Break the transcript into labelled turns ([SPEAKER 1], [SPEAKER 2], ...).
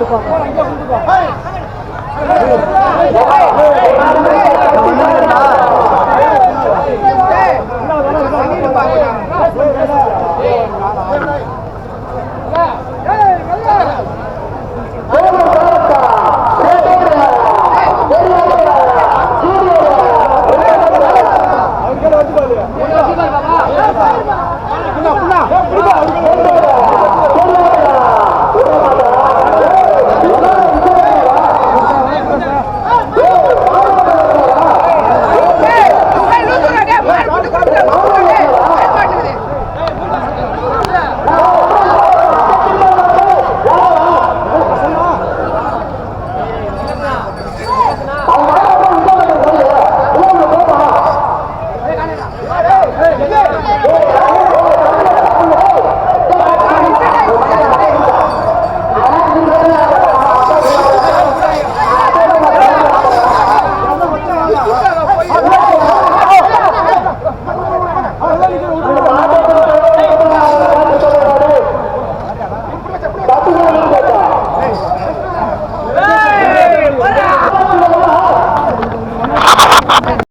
[SPEAKER 1] கொடுப்பாங்க